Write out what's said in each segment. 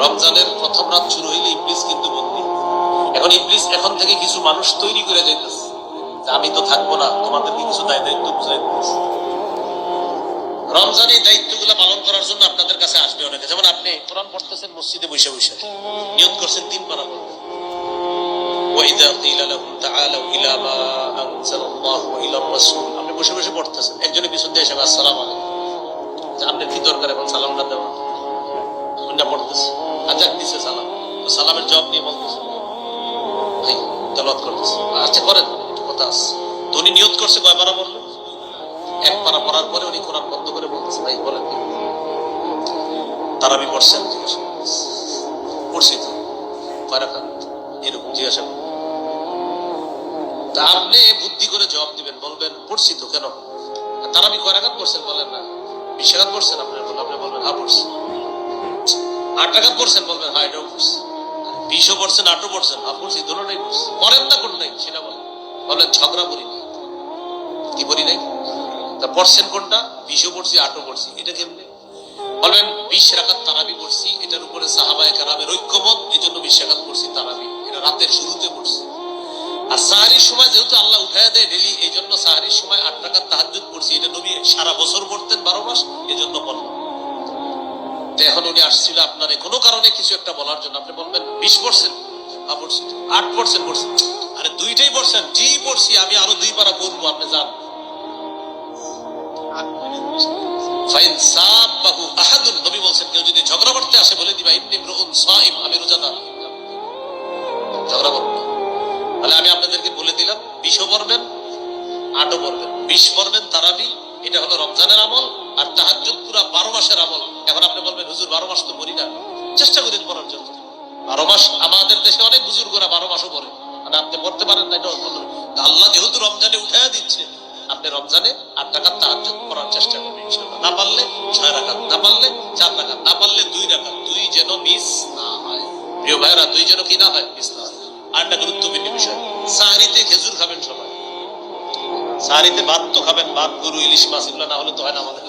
রমজানের প্রথম রাত শুরু হইলে ইবলিস কিন্তু বন্দি এখন ইবলিস এখন থেকে কিছু মানুষ তৈরি করে যাইতেছে যে আমি তো থাকবো না তোমাদেরকে কিছু দায় দায়িত্ব বুঝাই দিতেছে রমজান এই দায়িত্বগুলো পালন করার জন্য আপনাদের কাছে আসবে অনেকে যেমন আপনি কোরআন পড়তেছেন মসজিদে বসে বসে নিয়োগ করছেন তিন পারা পড়বেন وإذا قيل لهم تعالوا إلى ما أنزل الله وإلى الرسول আপনি বসে বসে পড়তেছেন একজনের পিছন দিয়ে এসে আসসালামু আলাইকুম যে আপনার কি দরকার এখন সালামটা দেওয়া অন্যটা পড়তেছে আজাক দিছে সালাম। তো সালামের জবাব নিয়ে বলতেছে। ভাই তেলাওয়াত করতেছে। আচ্ছা করেন কথা আছে। তো উনি নিয়ত করছে কয় পারা বলল এক পারা পড়ার পরে উনি কোরআন বন্ধ করে বলতেছে। ভাই, বলেন কি তারাবি পড়ছেন? জিজ্ঞাসা। পড়ছি তো। কয় রাখা এরকম জিজ্ঞাসা তা আপনি বুদ্ধি করে জবাব দিবেন, বলবেন, পড়ছি তো কেন? তারা আমি কয় রাখাত পড়ছেন বলেন না? বিশ রাখাত পড়ছেন বলবেন আপনি বলবেন হ্যাঁ পড়ছি। আট পড়ছেন বলবেন পড়েন না কোন নাই, সেটা বলেন। ঝগড়া করি নাই। কি নাই? তা কোনটা? পড়ছি পড়ছি এটা বলবেন, বিশ তারাবি পড়ছি, এটার উপরে সাহাবায়ে কারামের ঐক্যমত এই জন্য বিশ রাখাত পড়ছি তারাবি। এটা রাতের শুরুতে পড়ছি। আর সাহারির সময় যেহেতু আল্লাহ উঠায় দেয় ডেলি এই জন্য সাহারির সময় আট টাকার তাহাজুদ পড়ছি। এটা নবী সারা বছর পড়তেন বারো মাস এই জন্য বললাম এখন আসছিল আপনার কোনো কারণে কিছু একটা বলার জন্য। আপনি বলবেন, বিশ হ্যাঁ আট পড়ছেন আরে দুইটাই পড়ছেন? জি, পড়ছি। আমি আরও দুই পারা পড়ব, আপনি যান। নবী বলছেন, কেউ যদি ঝগড়া করতে আসে, বলে দিবা আমি ঝগড়া তাহলে আমি আপনাদেরকে বলে দিলাম, বিশও পড়বেন, আটও পড়বেন। বিশ পড়বেন তারাবি, এটা হলো রমজানের আমল, আর তাহাজ্জুদ পুরা বারো মাসের আমল। এখন আপনি বলবেন, হুজুর, বারো মাস তো পড়ি না। চেষ্টা করেন পড়ার জন্য। বারো মাস আমাদের দেশে অনেক বুজুর্গরা বারো মাসও পড়ে। মানে আপনি পড়তে পারেন না, এটা আল্লাহ যেহেতু রমজানে উঠাইয়া দিচ্ছে, আপনি রমজানে আট টাকার তাহাজ্জুদ পড়ার চেষ্টা করবেন না পারলে ছয় রাখাত না পারলে চার রাখাত না পারলে দুই রাখাত দুই যেন মিস না হয়। প্রিয় ভাইরা দুই যেন কি না হয়, মিস না হয়। আর একটা গুরুত্বপূর্ণ বিষয়, সাহারিতে খেজুর খাবেন সবাই। সাহারিতে ভাত তো খাবেন, ভাত, গরু, ইলিশ, মাছ, এগুলো না হলে তো হয় না আমাদের।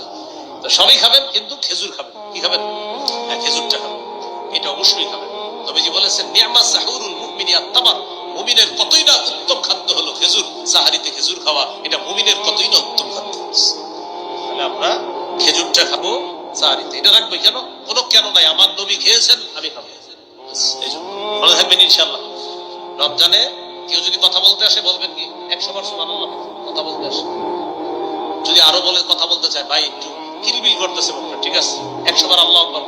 সবই খাবেন, কিন্তু খেজুর খাবেন। কি খাবেন? হ্যাঁ খেজুরটা খাবেন। এটা অবশ্যই খাবেন। নবীজি বলেছেন, নিয়ামা সাহুরুল মুমিনি আত্মাবার মুমিনের কতই না উত্তম খাদ্য হলো খেজুর। সাহারিতে খেজুর খাওয়া, এটা মুমিনের কতই না উত্তম খাদ্য তাহলে আমরা খেজুরটা খাব, সাহারিতে। এটা রাখবে কেন? কোনো কেন নাই। আমার নবী খেয়েছেন, আমি খাব। এই জন্য। ভালো থাকবেন ইনশাল্লাহ রমজানে কেউ যদি কথা বলতে আসে, বলবেন কি? একশো বার সুবহানাল্লাহ কথা বলতে আসে। যদি আরও বলে, কথা বলতে চায়, ভাই, একটু কিলবিল করতেছে মুখটা ঠিক আছে? একশো বার আল্লাহ আকবার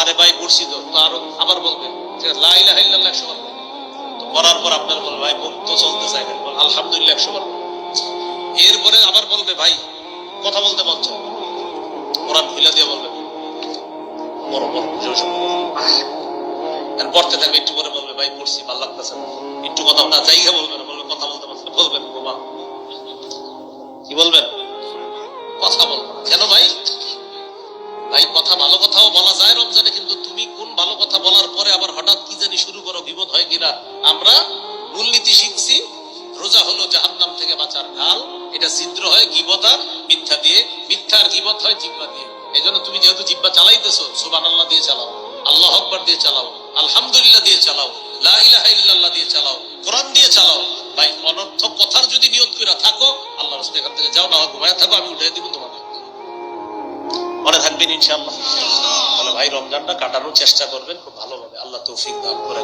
আরে ভাই পড়ছি তো আরও আবার বলবেন ঠিক আছে লা ইলাহা একশো বার তো পর আপনার বলবে ভাই মুখ তো চলতে চাই না। বল, আলহামদুলিল্লাহ একশো বার এরপরে আবার বলবে ভাই কথা বলতে মন কোরআন খুলে দিয়ে বলবে বড় বড় আর পড়তে থাকবে একটু করে বলবে ভাই পড়ছি ভালো লাগতেছে একটু কথা না জায়গা বলবে না বলবে কথা বলতে পারছে বলবেন কি বলবেন? কথা ভালো কথাও বলা যায় রমজানে, কিন্তু তুমি কোন ভালো কথা বলার পরে আবার হঠাৎ কি জানি শুরু করো, বিপদ হয় কিনা? আমরা মূলনীতি শিখছি, রোজা হলো জাহান্নাম থেকে বাঁচার ঢাল। এটা ছিদ্র হয় গিবতা মিথ্যা দিয়ে। মিথ্যার গিবত হয় জিব্বা দিয়ে। এই জন্য তুমি যেহেতু জিব্বা চালাইতেছো সুবান আল্লাহ দিয়ে চালাও। আল্লাহ আকবর দিয়ে চালাও। আলহামদুলিল্লাহ দিয়ে চালাও। লা ইলাহা দিয়ে চালাও। কোরআন দিয়ে চালাও। ভাই, অনর্থক কথার যদি নিয়ত করে থাকো আল্লাহ রাস্তায় এখান থেকে যাও, না ঘুমায় থাকো, আমি উঠে দিব তোমাকে মনে ইনশাল্লাহ তাহলে ভাই রমজানটা কাটানোর চেষ্টা করবেন খুব ভালোভাবে। আল্লাহ তৌফিক দান করে।